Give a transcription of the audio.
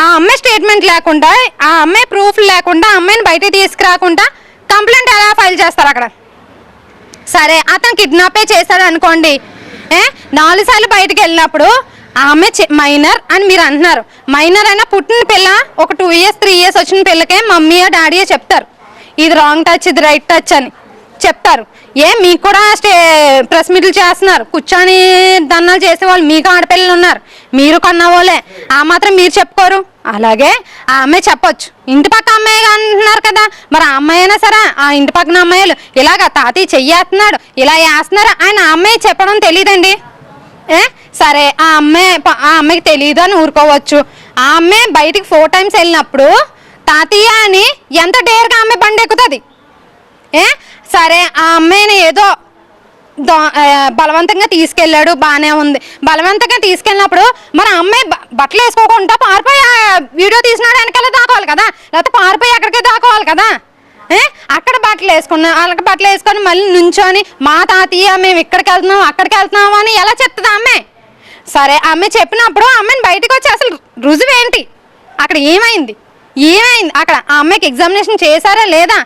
ఆ అమ్మాయి స్టేట్మెంట్ లేకుండా ఆ అమ్మాయి ప్రూఫ్ లేకుండా అమ్మాయిని బయటికి తీసుకురాకుండా కంప్లైంట్ ఎలా ఫైల్ చేస్తారు అక్కడ? సరే అతను కిడ్నాపే చేశాడు అనుకోండి ఏ? నాలుగు సార్లు బయటికి వెళ్ళినప్పుడు ఆమె మైనర్ అని మీరు అంటున్నారు. మైనర్ అయినా పుట్టిన పిల్ల ఒక టూ ఇయర్స్ త్రీ ఇయర్స్ వచ్చిన పిల్లకే మమ్మీయో డాడీయో చెప్తారు. ఇది రాంగ్ టచ్ ఇది రైట్ టచ్ అని. చెప్తారు. ఏ మీకు కూడా స్టే ప్రెస్ మీట్లు చేస్తున్నారు. కూర్చొని దన్నాలు చేసేవాళ్ళు మీకు ఆడపిల్లలు ఉన్నారు. మీరు కొన్నవాళ్ళే ఆ మాత్రం మీరు చెప్పుకోరు. అలాగే ఆ అమ్మాయి చెప్పొచ్చు. ఇంటి పక్క అమ్మాయి అంటున్నారు కదా. మరి ఆ అమ్మాయి అయినా సరే ఆ ఇంటి పక్కన అమ్మాయిలు ఇలాగ తాతయ్య చెయ్యేస్తున్నాడు ఇలా వేస్తున్నారు ఆయన ఆ అమ్మాయి చెప్పడం తెలియదండి ఏ? సరే ఆ అమ్మాయి ఆ అమ్మాయికి తెలియదు అని ఊరుకోవచ్చు. ఆ అమ్మాయి బయటికి ఫోర్ టైమ్స్ వెళ్ళినప్పుడు తాతయ్య అని ఎంత డేర్గా అమ్మాయి బండి ఎక్కుతుంది? ఏ? సరే ఆ అమ్మాయిని ఏదో దో- బలవంతంగా తీసుకెళ్ళాడు బాగానే ఉంది. బలవంతంగా తీసుకెళ్ళినప్పుడు మరి అమ్మాయి బట్టలు వేసుకోకుండా పారిపోయి వీడియో తీసినాడు వెనకాల దాకోవాలి కదా? లేకపోతే పారిపోయి అక్కడికే దాకోవాలి కదా? ఏ? అక్కడ బట్టలు వేసుకున్నా వాళ్ళకి బట్టలు వేసుకొని మళ్ళీ నుంచొని మా తాతయ్య మేము ఇక్కడికి వెళ్తున్నాం అక్కడికి వెళ్తున్నాం అని ఎలా చెప్తుంది ఆ అమ్మాయి? సరే ఆ అమ్మాయి చెప్పినప్పుడు ఆ అమ్మాయిని బయటకు వచ్చి అసలు రుజువు ఏంటి అక్కడ ఏమైంది? ఏమైంది? అక్కడ ఆ అమ్మాయికి ఎగ్జామినేషన్ చేశారా లేదా?